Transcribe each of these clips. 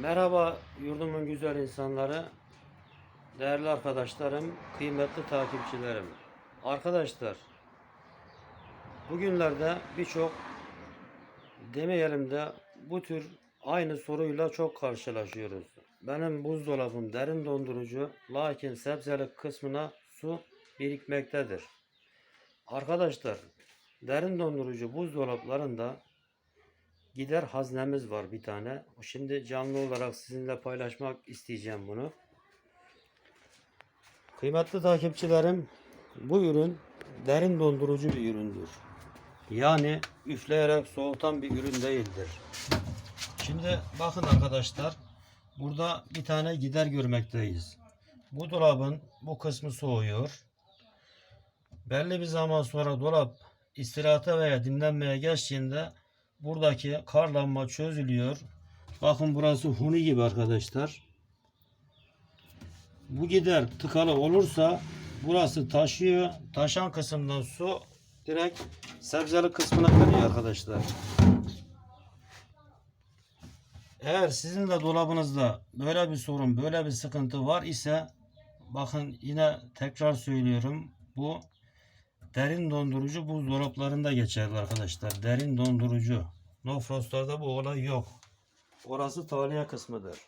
Merhaba yurdumun güzel insanları, değerli arkadaşlarım, kıymetli takipçilerim. Arkadaşlar, bugünlerde birçok demeyelim de bu tür aynı soruyla çok karşılaşıyoruz. Benim buzdolabım derin dondurucu, lakin sebzelik kısmına su birikmektedir. Arkadaşlar, derin dondurucu buzdolaplarında gider haznemiz var bir tane. Şimdi canlı olarak sizinle paylaşmak isteyeceğim bunu. Kıymetli takipçilerim, bu ürün derin dondurucu bir üründür. Yani üfleyerek soğutan bir ürün değildir. Şimdi bakın arkadaşlar, burada bir tane gider görmekteyiz. Bu dolabın bu kısmı soğuyor. Belli bir zaman sonra dolap istirahate veya dinlenmeye geçtiğinde buradaki karlanma çözülüyor. Bakın burası huni gibi arkadaşlar. Bu gider tıkalı olursa burası taşıyor. Taşan kısımdan su direkt sebzeli kısmına geliyor arkadaşlar. Eğer sizin de dolabınızda böyle bir sorun, böyle bir sıkıntı var ise bakın yine tekrar söylüyorum. Bu derin dondurucu buzdolaplarında geçerli arkadaşlar. Derin dondurucu. No Frost'larda bu olay yok. Orası taliye kısmıdır.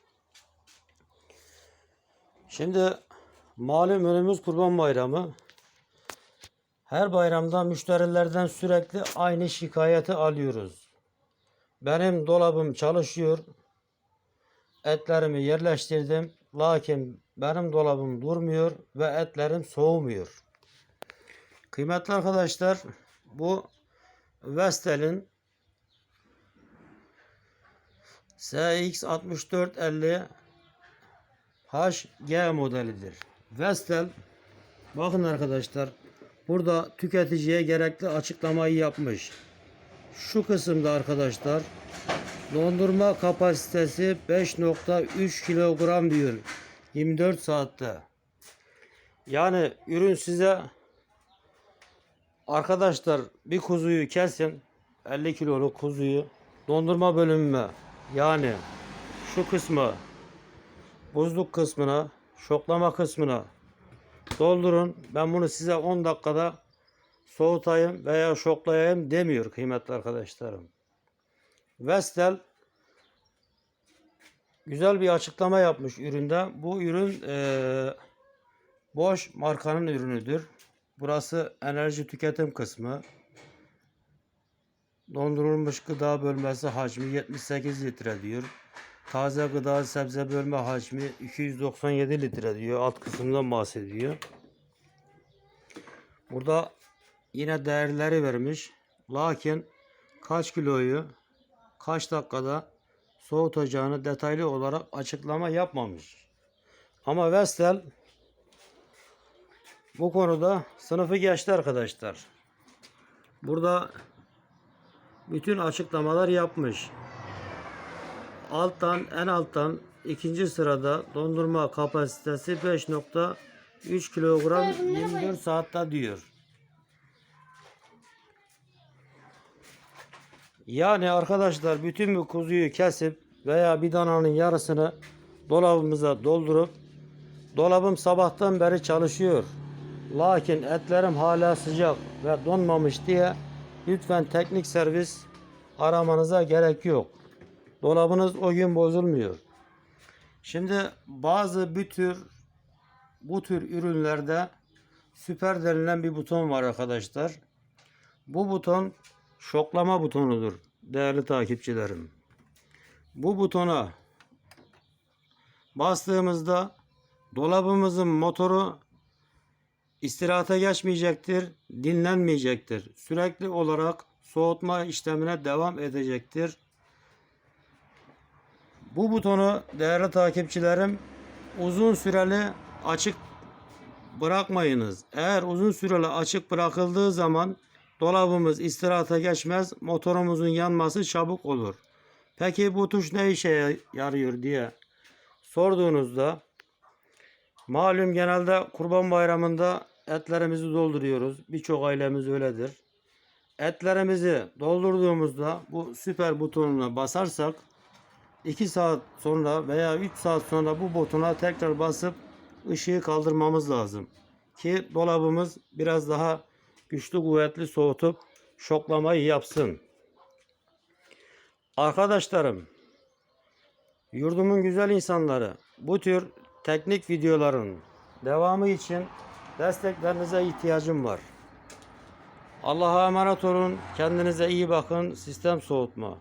Şimdi malum önümüz Kurban Bayramı. Her bayramda müşterilerden sürekli aynı şikayeti alıyoruz. Benim dolabım çalışıyor. Etlerimi yerleştirdim. Lakin benim dolabım durmuyor ve etlerim soğumuyor. Kıymetli arkadaşlar bu Vestel'in SX6450 HG modelidir. Vestel bakın arkadaşlar burada tüketiciye gerekli açıklamayı yapmış. Şu kısımda arkadaşlar dondurma kapasitesi 5.3 kilogram diyor 24 saatte. Yani ürün size Arkadaşlar bir kuzuyu kesin 50 kiloluk kuzuyu dondurma bölümüne yani şu kısmı buzluk kısmına şoklama kısmına doldurun. Ben bunu size 10 dakikada soğutayım veya şoklayayım demiyor kıymetli arkadaşlarım. Vestel güzel bir açıklama yapmış üründe. Bu ürün eee Bosch markanın ürünüdür. Burası enerji tüketim kısmı. Dondurulmuş gıda bölmesi hacmi 78 litre diyor. Taze gıda sebze bölme hacmi 297 litre diyor. Alt kısımdan bahsediyor. Burada yine değerleri vermiş. Lakin kaç kiloyu kaç dakikada soğutacağını detaylı olarak açıklama yapmamış. Ama Vestel bu konuda sınıfı geçti arkadaşlar. Burada bütün açıklamalar yapmış. Alttan en alttan ikinci sırada dondurma kapasitesi 5.3 kilogram 24 saatte diyor. Yani arkadaşlar bütün bir kuzuyu kesip veya bir dananın yarısını dolabımıza doldurup dolabım sabahtan beri çalışıyor. Lakin etlerim hala sıcak ve donmamış diye lütfen teknik servis aramanıza gerek yok. Dolabınız o gün bozulmuyor. Şimdi bazı bir tür bu tür ürünlerde süper denilen bir buton var arkadaşlar. Bu buton şoklama butonudur değerli takipçilerim. Bu butona bastığımızda dolabımızın motoru istirahata geçmeyecektir, dinlenmeyecektir. Sürekli olarak soğutma işlemine devam edecektir. Bu butonu değerli takipçilerim uzun süreli açık bırakmayınız. Eğer uzun süreli açık bırakıldığı zaman dolabımız istirahata geçmez, motorumuzun yanması çabuk olur. Peki bu tuş ne işe yarıyor diye sorduğunuzda Malum genelde Kurban Bayramı'nda etlerimizi dolduruyoruz. Birçok ailemiz öyledir. Etlerimizi doldurduğumuzda bu süper butonuna basarsak 2 saat sonra veya 3 saat sonra bu botuna tekrar basıp ışığı kaldırmamız lazım. Ki dolabımız biraz daha güçlü kuvvetli soğutup şoklamayı yapsın. Arkadaşlarım, yurdumun güzel insanları bu tür teknik videoların devamı için desteklerinize ihtiyacım var. Allah'a emanet olun. Kendinize iyi bakın. Sistem soğutma.